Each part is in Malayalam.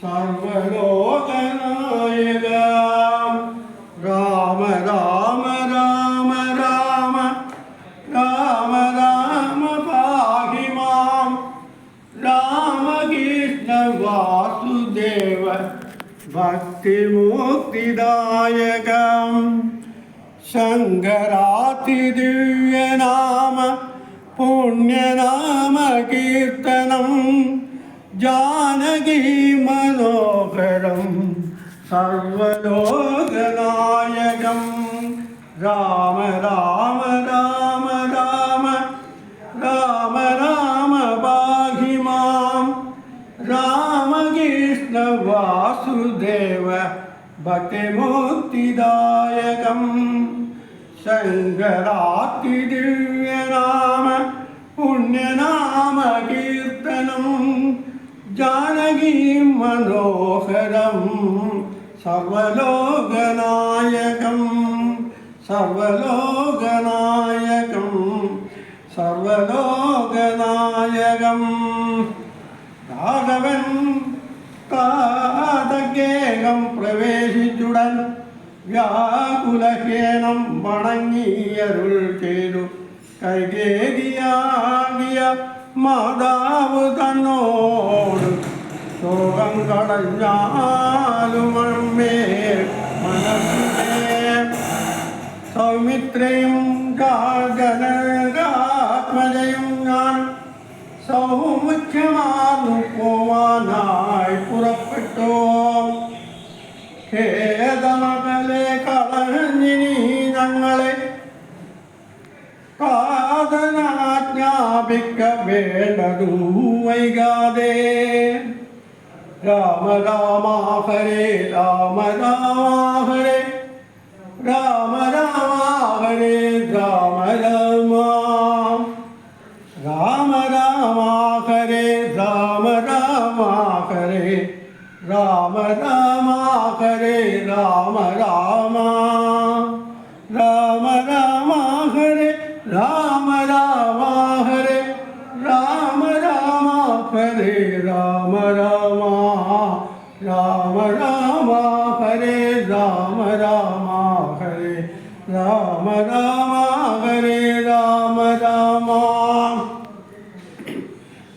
സർവ பக்தி முக்திதாயகம் சங்கராதி திவ்ய நாம புண்ணியநாம கீர்த்தனம் ஜானகி மனோகரம் சர்வலோகநாயகம் ராம ராம ராம गुरुदेव भक्तिमुक्तिदायकं शङ्कराति दिव्यनाम पुण्यनामकीर्तनं जानकीं मनोहरं सर्वलोकनायकं सर्वलोकनायकं सर्वलोकनायकं राघवन् का കാതഗേഹം പ്രവേശിച്ചുടൻ വ്യാകുലഹേനം വണങ്ങിയരുൾ ചെയ്തു. കൈകേകിയാകിയ മാതാവ് തന്നോട് ശോകം കടഞ്ഞാലുമേ മനസ്സിലെ സൗമിത്രയും ജനകാത്മജയും ഞാൻ സൗമുഖ്യമാർന്നു പോവാനായി ಲಾಭಿಕ ಬೇಡರು ವೈಗಾದೆ ರಾಮ ರಾಮ ಹರೇ ರಾಮ ರಾಮ ಹರೇ ರಾಮ ರಾಮ ಹರೇ ರಾಮ ರಾಮ ರಾಮ ರಾಮ ಹರೇ ರಾಮ ರಾಮ ಹರೇ ರಾಮ ರಾಮ ಹರೇ ರಾಮ ರಾಮ ರಾಮ ರಾಮ ಹರೇ ರಾಮ രാമ രാമ ഹരേ രാമ രാമ ഹരേ രാമ രാമ ഹരേ രാമ രാമ.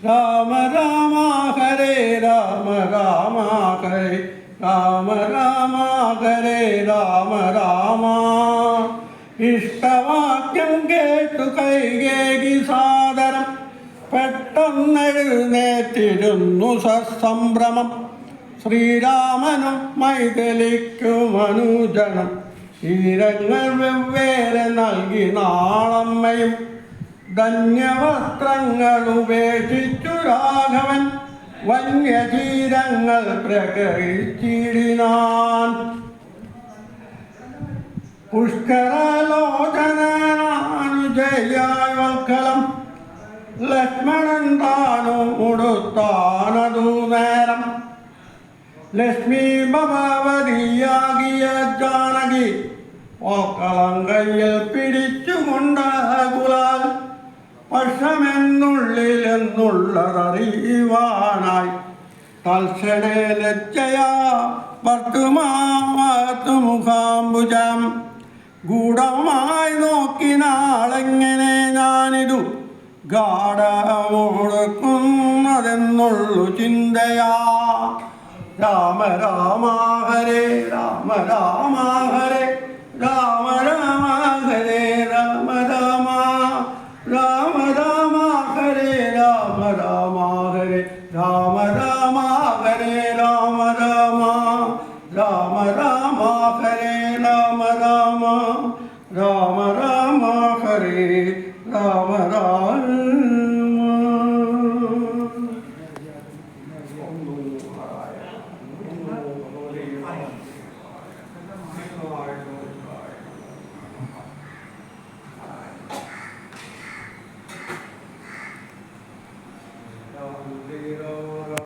രാമ രാമ ഹരേ രാമ രാമ ഹരേ രാമ രാമ ഹരേ രാമ രാമ. ഇഷ്ടവാക്യം കേട്ടു കൈകേകി സാദരം. പെട്ടെന്നെഴുന്നേറ്റിരുന്നു സസംഭ്രമം ശ്രീരാമനും മൈതലിക്കും അനുജനം ശീരങ്ങൾ വെവ്വേറെ നൽകി നാളമ്മയും. ധന്യവസ്ത്രങ്ങൾ ഉപേക്ഷിച്ചു രാഘവൻ. വന്യതീരങ്ങൾ പ്രകരിച്ചിടിനാൻ. പുഷ്കരലോചനാനുജയായ ലക്ഷ്മണൻ താനും ഉടുത്താനതു നേരം. ലക്ഷ്മി ഭഗവതിയാകിയ ജാനകി ഓക്കളങ്കയ്യിൽ കയ്യിൽ പിടിച്ചുകൊണ്ട് കുലാൽ പക്ഷമെന്നുള്ളിൽ എന്നുള്ളതറിയുവാനായി തൽക്ഷണേ ലജ്ജയാ ഭർത്തുമാത്തു മുഖാംബുജം ഗൂഢമായി നോക്കിനാളെങ്ങനെ ഞാനിതു ഗാഠമോടുക്കുന്നതെന്നുള്ളു ചിന്തയാ. ராம ராமா ஹரே ராம ராமா ஹரே ராம ராம